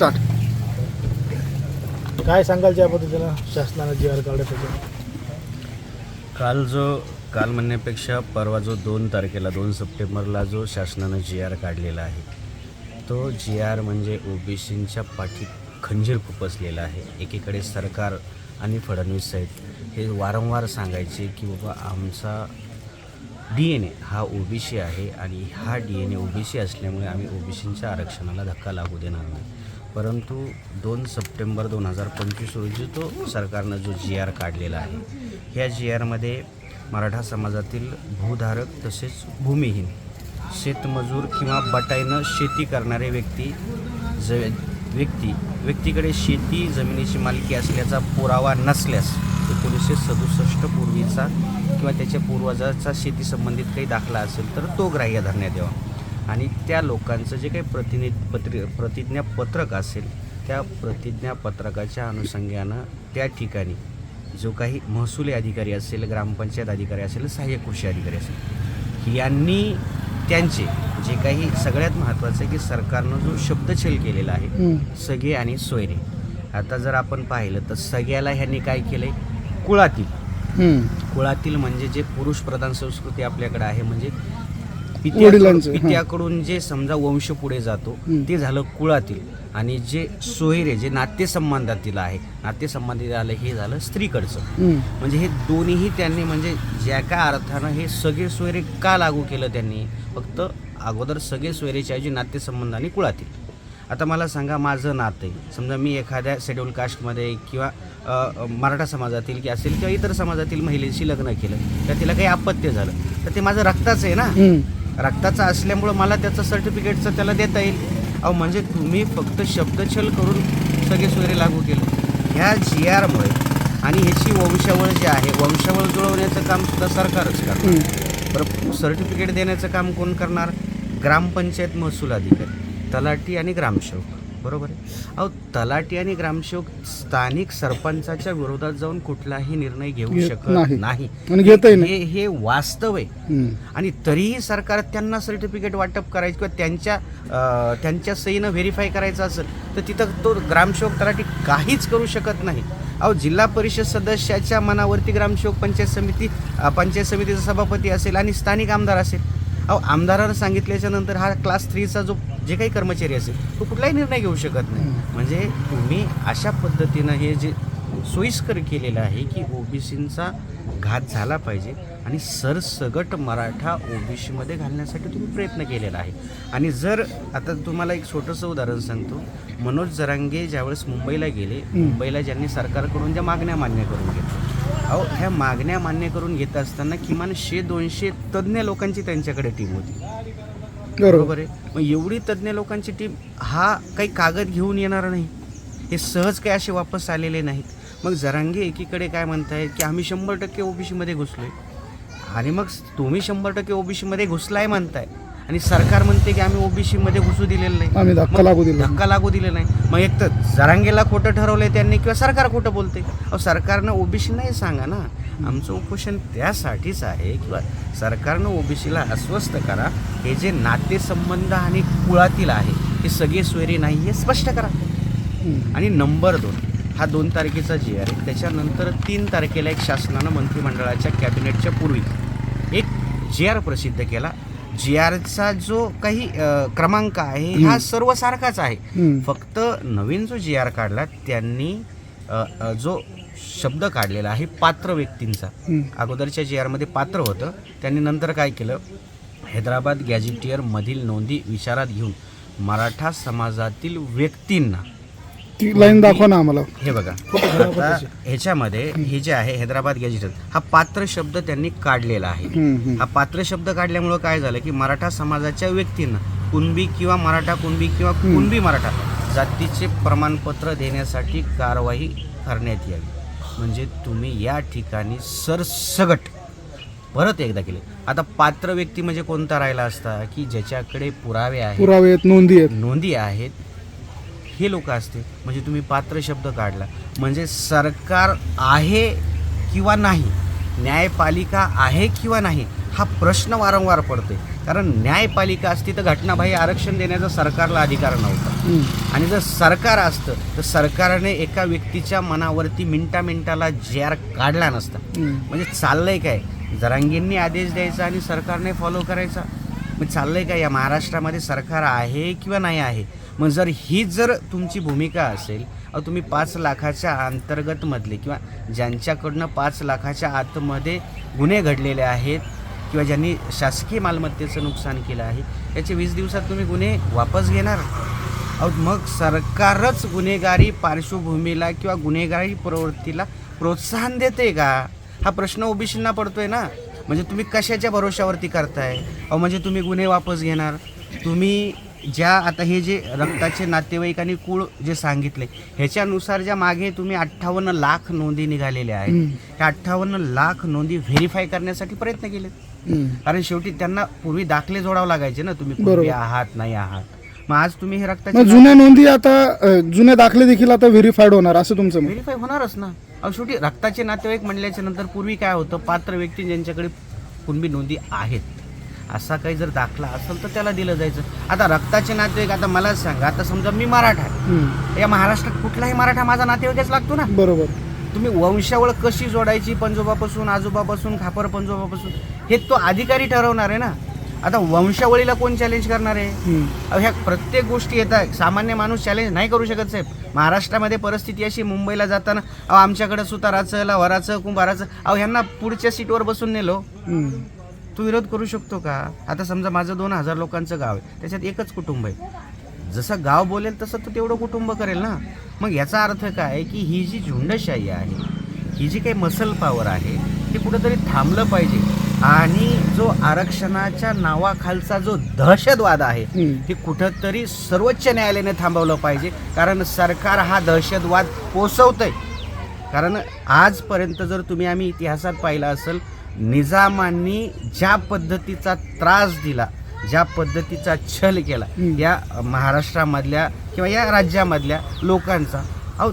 Start काय सांगाल ज्या पद्धतीनं शासनानं जी आर त्याच्यावर काल जो काल म्हणण्यापेक्षा परवा जो दोन तारखेला दोन सप्टेंबरला जो शासनानं जी आर काढलेला आहे तो जी आर म्हणजे ओबीसींच्या पाठी खंजीर खुपसलेला आहे. एकीकडे सरकार आणि फडणवीस साहेब हे वारंवार सांगायचे की बाबा आमचा डी एन ए हा ओबीसी आहे आणि हा डी एन ए ओबीसी असल्यामुळे आम्ही ओबीसींच्या आरक्षणाला धक्का लागू देणार नाही. परंतु दोन सप्टेंबर दोन हजार पंचवीस रोजी तो सरकारनं जो जी आर काढलेला आहे ह्या जी आरमध्ये मराठा समाजातील भूधारक तसेच भूमिहीन शेतमजूर किंवा बटाईनं शेती करणारे व्यक्ती ज व्यक्ती व्यक्तीकडे शेती जमिनीची मालकी असल्याचा पुरावा नसल्यास एकोणीसशे सदुसष्ट पूर्वीचा किंवा त्याच्या पूर्वजाचा शेतीसंबंधित काही दाखला असेल तर तो ग्राह्य धरण्यात यावा. आणि त्या लोकांचं जे काही प्रतिनिध पत्र प्रतिज्ञापत्रक असेल त्या प्रतिज्ञापत्रकाच्या अनुषंगानं त्या ठिकाणी जो काही महसुली अधिकारी असेल ग्रामपंचायत अधिकारी असेल सहाय्यक कृषी अधिकारी असेल यांनी त्यांचे जे काही सगळ्यात महत्त्वाचं आहे की सरकारनं जो शब्दछेल केलेला आहे सगळे आणि सोयरे. आता जर आपण पाहिलं तर सगळ्याला ह्यांनी काय केलं आहे कुळातील कुळातील म्हणजे जे पुरुष प्रधान संस्कृती आपल्याकडे आहे म्हणजे वडिलांचं, पित्याकडून हां. पित्याकडून जे समजा वंश पुढे जातो हं. ते झालं कुळातील. आणि जे सोयरे जे नातेसंबंधातील आहे नातेसंबंधित आलं हे झालं स्त्रीकडचं. म्हणजे हे दोन्हीही त्यांनी म्हणजे ज्या काय अर्थानं हे सगळे सोयरे का लागू केलं त्यांनी? फक्त अगोदर सगळे सोयरेच्या ऐवजी नातेसंबंध आणि कुळातील. आता मला सांगा माझं नातं आहे. समजा मी एखाद्या शेड्यूल कास्टमध्ये किंवा अ, मराठा समाजातील की असेल किंवा इतर समाजातील महिलेशी लग्न केलं तर तिला काही अपत्य झालं तर ते माझं रक्ताचं आहे ना? रक्ताचं असल्यामुळं मला त्याचं सर्टिफिकेटचं त्याला देता येईल. अहो म्हणजे तुम्ही फक्त शब्दछल करून सगळे सोयरे लागू केलं. ह्या जी आरमुळे आणि ह्याची वंशावळ जी आहे वंशावळ जुळवण्याचं काम सुद्धा सरकारच करणार. बरं सर्टिफिकेट देण्याचं काम कोण करणार? ग्रामपंचायत महसूल अधिकारी तलाठी आणि ग्रामसेवक. बरोबर आहे. अहो तलाठी आणि ग्रामसेवक स्थानिक सरपंचाच्या विरोधात जाऊन कुठलाही निर्णय घेऊ शकत नाही. हे हे वास्तव आहे. आणि तरीही सरकार त्यांना सर्टिफिकेट वाटप करायचं किंवा त्यांच्या त्यांच्या सहीनं व्हेरीफाय करायचं असेल तर तिथं तो ग्रामसेवक तलाठी काहीच करू शकत नाही. अहो जिल्हा परिषद सदस्याच्या मनावरती ग्रामसेवक पंचायत समिती पंचायत समितीचा सभापती असेल आणि स्थानिक आमदार असेल. अहो आमदारानं सांगितल्याच्या नंतर हा क्लास थ्रीचा जो जे काही कर्मचारी असेल तो कुठलाही निर्णय घेऊ शकत नाही. म्हणजे तुम्ही अशा पद्धतीनं हे जे सोयीस्कर केलेलं आहे की ओबीसींचा घात झाला पाहिजे आणि सरसगट मराठा ओबीसीमध्ये घालण्यासाठी तुम्ही प्रयत्न केलेला आहे. आणि जर आता तुम्हाला एक छोटंसं उदाहरण सांगतो. मनोज जरांगे ज्यावेळेस मुंबईला गेले मुंबईला ज्यांनी सरकारकडून ज्या मागण्या मान्य करून घेतल्या. अहो ह्या मागण्या मान्य करून घेत असताना किमान शे दोनशे तज्ज्ञ लोकांची त्यांच्याकडे टीम होती. बरोबर आहे. मग एवढी तज्ज्ञ लोकांची टीम हा काही कागद घेऊन येणार नाही. हे सहज काही असे वापस आलेले नाहीत. मग जरांगे एकीकडे काय म्हणताय की आम्ही शंभर टक्के ओबीसीमध्ये घुसलोय. आणि मग तुम्ही शंभर टक्के ओबीसीमध्ये घुसलाय म्हणताय. आणि सरकार म्हणते की आम्ही ओबीसीमध्ये घुसू दिलेलं नाही. आम्ही धक्का लागू दिला धक्का लागू दिले नाही. मग एक तर जरांगेला खोटं ठरवलंय त्यांनी किंवा सरकार खोटं बोलते अहो सरकारनं ओबीसी नाही सांगा ना. आमचं उपोषण त्यासाठीच आहे किंवा सरकारनं ओबीसीला अस्वस्थ करा हे जे नातेसंबंध आणि कुळातील आहे हे सगळे सोयरे नाही हे स्पष्ट करा. आणि नंबर दोन हा दोन तारखेचा जी आर आहे त्याच्यानंतर तीन तारखेला एक शासनानं मंत्रिमंडळाच्या कॅबिनेटच्या पूर्वी एक जी आर प्रसिद्ध केला जी आरचा जो काही क्रमांक आहे हा सर्व सारखाच आहे. फक्त नवीन जो जी आर काढला त्यांनी जो शब्द काढलेला आहे पात्र व्यक्तींचा. अगोदरच्या जी आरमध्ये पात्र होतं त्यांनी नंतर काय केलं? हैदराबाद गॅझेटियर मधील नोंदी विचारात घेऊन मराठा समाजातील व्यक्तींना ती लाईन दाखवा ना आम्हाला. हे बघा. आता ह्याच्यामध्ये हे जे आहे हैदराबाद गॅझेटियर हा पात्र शब्द त्यांनी काढलेला आहे. हा पात्र शब्द काढल्यामुळं काय झालं की मराठा समाजाच्या व्यक्तींना कुणबी किंवा मराठा कुणबी किंवा कुणबी मराठा जातीचे प्रमाणपत्र देण्यासाठी कारवाई करण्यात यावी. म्हणजे तुम्ही या ठिकाणी सरसगट परत एकदा केले. आता पात्र व्यक्ती म्हणजे कोणता राहिला असता की ज्याच्याकडे पुरावे आहेत? पुरावे आहेत नोंदी आहेत. नोंदी आहेत. हे लोक असते म्हणजे तुम्ही पात्र शब्द काढला. म्हणजे सरकार आहे किंवा नाही? न्यायपालिका आहे किंवा नाही? हा प्रश्न वारंवार पडतोय. कारण न्यायपालिका असती तर घटनाबाह्य आरक्षण देण्याचा सरकारला अधिकार नव्हता. आणि जर सरकार असतं तर सरकारने एका व्यक्तीच्या मनावरती मिनटा मिनटाला जे आर काढला नसता. म्हणजे चाललंय काय? जरांगींनी आदेश द्यायचा आणि सरकारने फॉलो करायचा. मग चाललंय काय? या महाराष्ट्रामध्ये सरकार आहे किंवा नाही आहे? मग जर ही जर तुमची भूमिका असेल तुम्ही पाच लाखाच्या अंतर्गतमधले किंवा ज्यांच्याकडनं पाच लाखाच्या आतमध्ये गुन्हे घडलेले आहेत किंवा ज्यांनी शासकीय मालमत्तेचं नुकसान केलं आहे त्याचे वीस दिवसात तुम्ही गुन्हे वापस घेणार? अहो मग सरकारच गुन्हेगारी पार्श्वभूमीला किंवा गुन्हेगारी प्रवृत्तीला प्रोत्साहन देते का? हा प्रश्न ओबीसींना पडतोय ना. म्हणजे तुम्ही कशाच्या भरोशावरती करताय? अहो म्हणजे तुम्ही गुन्हे वापस घेणार? तुम्ही ज्या आता हे जे रक्ताचे नातेवाईक आणि कुळ जे सांगितले ह्याच्यानुसार ज्या मागे तुम्ही अठ्ठावन्न लाख नोंदी निघालेल्या आहेत. ह्या अठ्ठावन्न लाख नोंदी व्हेरीफाय करण्यासाठी प्रयत्न केलेत. हम्म. कारण शेवटी त्यांना पूर्वी दाखले जोडावे लागायचे ना तुम्ही. पूर्वी आहात नाही आहात. मग आज तुम्ही हे मग रक्ताचे जुन्या नोंदी आता जुने दाखले देखील आता व्हेरीफाईड होणार असं तुमचं व्हेरीफाय होणारच ना. अहो शेवटी रक्ताचे नातेवाईक म्हणल्याच्या नंतर पूर्वी काय होतं? पात्र व्यक्ती ज्यांच्याकडे कुणबी नोंदी आहेत. असा काही जर दाखला असेल तर त्याला दिलं जायचं. आता रक्ताचे नातेवाईक आता मला सांगा आता समजा मी मराठा आहे. या महाराष्ट्रात कुठलाही मराठा माझा नातेवाईकच लागतो ना. बरोबर. तुम्ही वंशावळ कशी जोडायची पंजोबापासून आजोबापासून खापर पंजोबापासून हे तो अधिकारी ठरवणार आहे ना. आता वंशावळीला कोण चॅलेंज करणार आहे? ह्या प्रत्येक गोष्टी येतात सामान्य माणूस चॅलेंज नाही करू शकत साहेब. महाराष्ट्रामध्ये परिस्थिती अशी मुंबईला जाताना अहो आमच्याकडे सुताराचं लवाराचं कुंभाराचं अहो ह्यांना पुढच्या सीटवर बसून नेलो. तू विरोध करू शकतो का? आता समजा माझं दोन हजार लोकांचं गाव आहे. त्याच्यात एकच कुटुंब आहे. जसं गाव बोलेल तसं तो तेवढं कुटुंब करेल ना. मग याचा अर्थ काय की ही जी झुंडशाही आहे ही जी काही मसल पॉवर आहे ती कुठंतरी थांबलं पाहिजे. आणि जो आरक्षणाच्या नावाखालचा जो दहशतवाद आहे. हे कुठंतरी सर्वोच्च न्यायालयाने थांबवलं पाहिजे. कारण सरकार हा दहशतवाद पोचवतंय कारण आजपर्यंत जर तुम्ही आम्ही इतिहासात पाहिलं असेल निजामांनी ज्या पद्धतीचा त्रास दिला ज्या पद्धतीचा छल केला. या महाराष्ट्रामधल्या किंवा या राज्यामधल्या लोकांचा अहो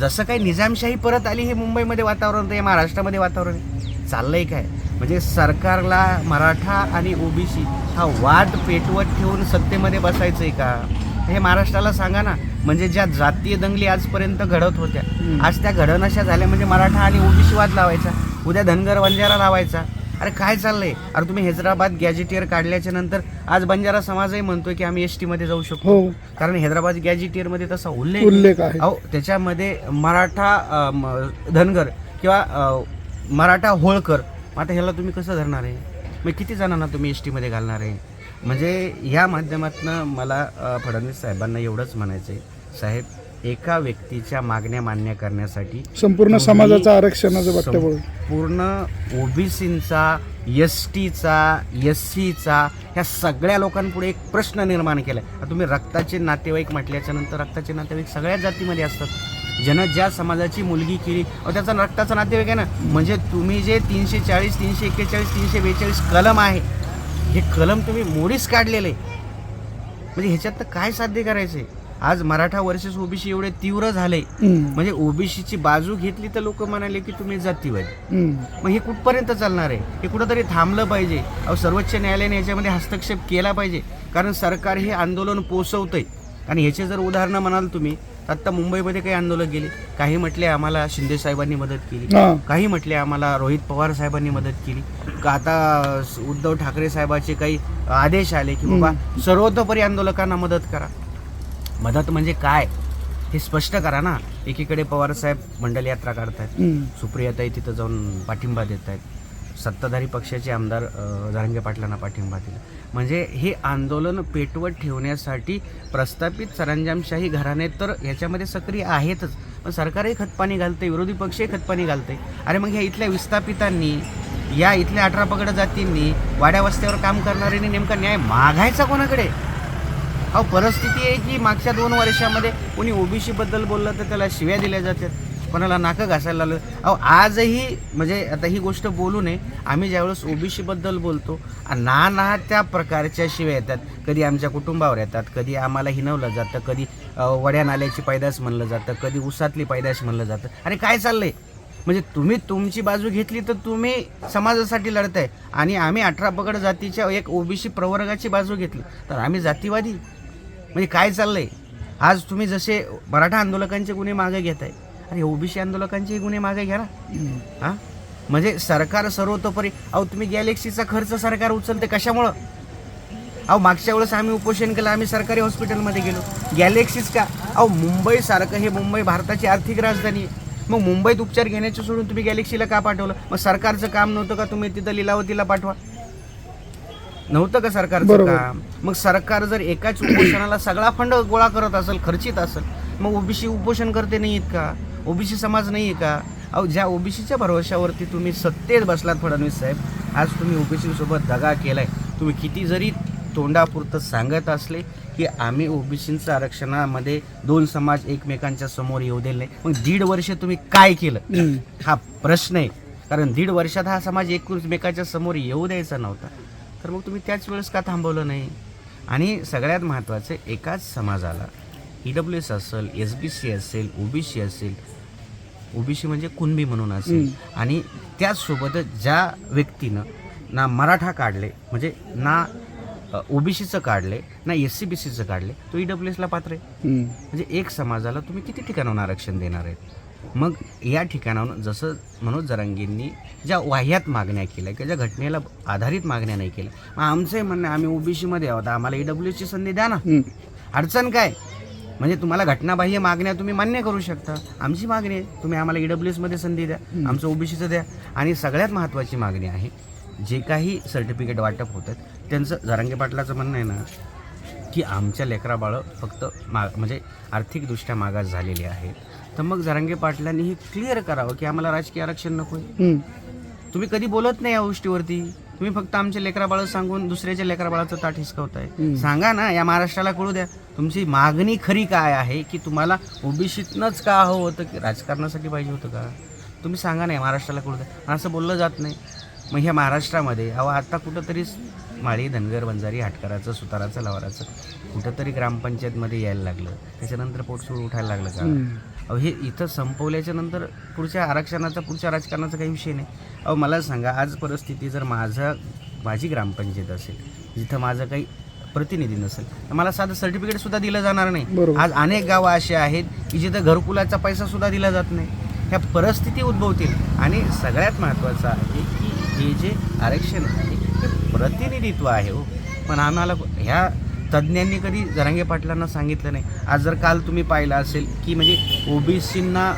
जसं काही निजामशाही परत आली हे मुंबईमध्ये वातावरण होतं हे महाराष्ट्रामध्ये वातावरण आहे. चाललंय काय म्हणजे सरकारला मराठा आणि ओबीसी हा वाद पेटवत ठेवून सत्तेमध्ये बसायचंय का हे महाराष्ट्राला सांगा ना म्हणजे ज्या जातीय दंगली आजपर्यंत घडत होत्या. आज त्या घडनाशा झाल्या म्हणजे मराठा आणि ओबीसी वाद लावायचा उद्या धनगर बंजारा लावायचा अरे काय चाललंय? अरे तुम्ही हैदराबाद गॅजेटियर काढल्याच्या नंतर आज बंजारा समाजही म्हणतोय की आम्ही एसमध्ये जाऊ शकतो. हो. कारण हैदराबाद गॅजेटियरमध्ये तसा उल्लेख उल्लेख आहे. अहो त्याच्यामध्ये मराठा अ, म- धनगर किंवा अ, मराठा होळकर मग आता ह्याला तुम्ही कसं धरणार आहे? मग किती जणांना तुम्ही एस टीमध्ये घालणार आहे? म्हणजे या माध्यमातनं मला अ, फडणवीस साहेबांना एवढंच म्हणायचं आहे साहेब एका व्यक्तीच्या मागण्या मान्य करण्यासाठी संपूर्ण समाजाचं आरक्षणाचं बट्ट्याबोळ पूर्ण ओबीसींचा एस टीचा एस सीचा ह्या सगळ्या लोकांपुढे एक प्रश्न निर्माण केला आहे तुम्ही रक्ताचे नातेवाईक म्हटल्याच्या नंतर रक्ताचे नातेवाईक सगळ्याच जातीमध्ये असतात. ज्यानं ज्या समाजाची मुलगी केली त्याचा रक्ताचा नातेवाईक आहे ना. म्हणजे तुम्ही जे तीनशे चाळीस तीनशे एक्केचाळीस तीनशे बेचाळीस कलम आहे हे कलम तुम्ही मोडीच काढलेले. म्हणजे ह्याच्यात तर काय साध्य करायचंय? आज मराठा वर्सेस ओबीसी एवढे तीव्र झाले. म्हणजे ओबीसीची बाजू घेतली तर लोक म्हणाले की तुम्ही जातीवादी. मग हे कुठपर्यंत चालणार आहे? हे कुठंतरी थांबलं पाहिजे. अहो सर्वोच्च न्यायालयाने याच्यामध्ये हस्तक्षेप केला पाहिजे. कारण सरकार हे आंदोलन पोचवतंय आणि ह्याचे जर उदाहरणं म्हणाल तुम्ही आत्ता मुंबईमध्ये काही आंदोलन केली काही म्हटले आम्हाला शिंदे साहेबांनी मदत केली. काही म्हटले आम्हाला रोहित पवार साहेबांनी मदत केली. का आता उद्धव ठाकरे साहेबाचे काही आदेश आले की बाबा सर्वतोपरी आंदोलकांना मदत करा. मदत म्हणजे काय? हे स्पष्ट करा ना. एकीकडे पवार साहेब मंडल यात्रा काढतायत. सुप्रियाताई तिथं जाऊन पाठिंबा देत आहेत सत्ताधारी पक्षाचे आमदार जरांगे पाटलांना पाठिंबा दिला. म्हणजे हे आंदोलन पेटवत ठेवण्यासाठी प्रस्थापित सरंजामशाही घराणे तर ह्याच्यामध्ये सक्रिय आहेतच. पण सरकारही खतपाणी घालते विरोधी पक्षही खतपाणी घालते अरे मग ह्या इथल्या विस्थापितांनी या इथल्या अठरा पगड जातींनी वाड्या वस्त्यावर काम करणाऱ्यांनी नेमका न्याय मागायचा कोणाकडे? अहो परिस्थिती आहे की मागच्या दोन वर्षामध्ये कोणी ओबीसीबद्दल बोललं तर त्याला शिव्या दिल्या जातात? कोणाला नाकं घासायला लागलं? अहो आजही म्हणजे आता ही गोष्ट बोलू नये. आम्ही ज्यावेळेस ओबीसीबद्दल बोलतो ना ना त्या प्रकारच्या शिव्या येतात. कधी आमच्या कुटुंबावर येतात कधी आम्हाला हिनवलं जातं कधी वड्या नाल्याची पैदास म्हणलं जातं कधी उसातली पैदास म्हणलं जातं. अरे काय चाललंय? म्हणजे तुम्ही तुमची बाजू घेतली तर तुम्ही समाजासाठी लढताय. आणि आम्ही अठरा पगड जातीच्या एक ओबीसी प्रवर्गाची बाजू घेतली. तर आम्ही जातीवादी? म्हणजे काय चाललंय? आज तुम्ही जसे मराठा आंदोलकांचे गुन्हे मागे घेताय अरे ओबीसी आंदोलकांचेही गुन्हे मागे घ्या ना. हा? म्हणजे सरकार सर्वतोपरी अहो तुम्ही गॅलेक्सीचा खर्च सरकार उचलते कशामुळं? अहो मागच्या वेळेस आम्ही उपोषण केलं आम्ही सरकारी हॉस्पिटलमध्ये गेलो. गॅलेक्सीज का? अहो मुंबईसारखं हे मुंबई भारताची आर्थिक राजधानी आहे. मग मुंबईत उपचार घेण्याचे सोडून तुम्ही गॅलेक्सीला का पाठवलं? मग सरकारचं काम नव्हतं का? तुम्ही तिथं लिलावतीला पाठवा. नव्हतं का सरकारचं बरोबर. काम? मग सरकार जर एकाच उपोषणाला सगळा फंड गोळा करत असेल खर्चित असेल मग ओबीसी उपोषण करते नाहीत का? ओबीसी समाज नाही आहे का? अहो ज्या ओबीसीच्या भरोश्यावरती तुम्ही सत्तेत बसलात फडणवीस साहेब आज तुम्ही ओबीसी सोबत दगा केलाय. तुम्ही किती जरी तोंडापुरतं सांगत असले की आम्ही ओबीसींचं आरक्षणामध्ये दोन समाज एकमेकांच्या समोर येऊ दिले नाही. मग दीड वर्ष तुम्ही काय केलं. हा प्रश्न आहे. कारण दीड वर्षात हा समाज एकमेकाच्या समोर येऊ द्यायचा नव्हता. तर मग तुम्ही त्याच वेळेस का थांबवलं नाही? आणि सगळ्यात महत्त्वाचं एकाच समाजाला ई डब्ल्यू एस असेल एस बी सी असेल ओबीसी असेल ओबीसी म्हणजे कुणबी म्हणून असेल. आणि त्याचसोबत ज्या व्यक्तीनं ना मराठा काढले म्हणजे ना ओबीसीचं काढले ना एस सी बी सीचं काढले तो ई डब्ल्यू एसला पात्र आहे. म्हणजे एक समाजाला तुम्ही किती ठिकाणाहून आरक्षण देणार आहेत? मग या ठिकाणाहून जसं मनोज जरांगींनी ज्या वाह्यात मागण्या केल्या किंवा ज्या घटनेला आधारित मागण्या नाही केल्या मग आमचंही म्हणणं आम्ही ओबीसीमध्ये आहोत आम्हाला ई ची संधी द्या ना. अडचण काय? म्हणजे तुम्हाला घटनाबाह्य मागण्या तुम्ही मान्य करू शकता. आमची मागणी आहे तुम्ही आम्हाला ई डब्ल्यू एसमध्ये संधी द्या आमचं ओबीसीचं द्या. आणि सगळ्यात महत्त्वाची मागणी आहे जे काही सर्टिफिकेट वाटप होतात त्यांचं जरांगे पाटलाचं म्हणणं आहे ना की आमच्या लेकरा बाळं फक्त मा म्हणजे आर्थिकदृष्ट्या मागास झालेली आहेत तर मग जरांगे पाटलांनी हे क्लिअर करावं की आम्हाला राजकीय आरक्षण नको. तुम्ही कधी बोलत नाही या गोष्टीवरती. तुम्ही फक्त आमच्या लेकरा बाळं सांगून दुसऱ्याच्या लेकरा बाळाचं ताट हिसकवताय. सांगा ना या महाराष्ट्राला कळू द्या. तुमची मागणी खरी काय आहे की तुम्हाला ओबीसीतनंच का हवं होतं की राजकारणासाठी पाहिजे होतं का? तुम्ही सांगा नाही महाराष्ट्राला कळू द्या. असं बोललं जात नाही. मग ह्या महाराष्ट्रामध्ये अहो आता कुठंतरी माळी धनगर बंजारी हाटकराचं सुताराचं लवाराचं कुठंतरी ग्रामपंचायतमध्ये यायला लागलं. त्याच्यानंतर पोटसूळ उठायला लागलं का? अहो हे इथं संपवल्याच्या नंतर पुढच्या आरक्षणाचा पुढच्या राजकारणाचा काही विषय नाही. अहो मला सांगा आज परिस्थिती जर माझं माझी ग्रामपंचायत असेल जिथं माझं काही प्रतिनिधी नसेल तर मला साधं सर्टिफिकेट सुद्धा दिलं जाणार नाही. आज अनेक गावं अशी आहेत की जिथं घरकुलाचा पैसा सुद्धा दिला जात नाही. ह्या परिस्थिती उद्भवतील. आणि सगळ्यात महत्त्वाचं आहे की हे जे आरक्षण आहे हे प्रतिनिधित्व आहे हो. पण आम्हाला ह्या तज्ज्ञांनी कधी जरांगे पाटलांना सांगितलं नाही. आज जर काल तुम्ही पाहिलं असेल की म्हणजे ओबीसींना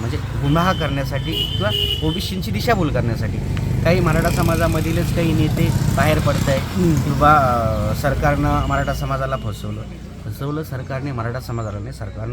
म्हणजे गुन्हा करण्यासाठी किंवा ओबीसींची दिशाभूल करण्यासाठी काही मराठा समाजामधीलच काही नेते बाहेर पडत आहे किंवा सरकारनं मराठा समाजाला फसवलं. फसवलं सरकारने मराठा समाजाला नाही सरकारनं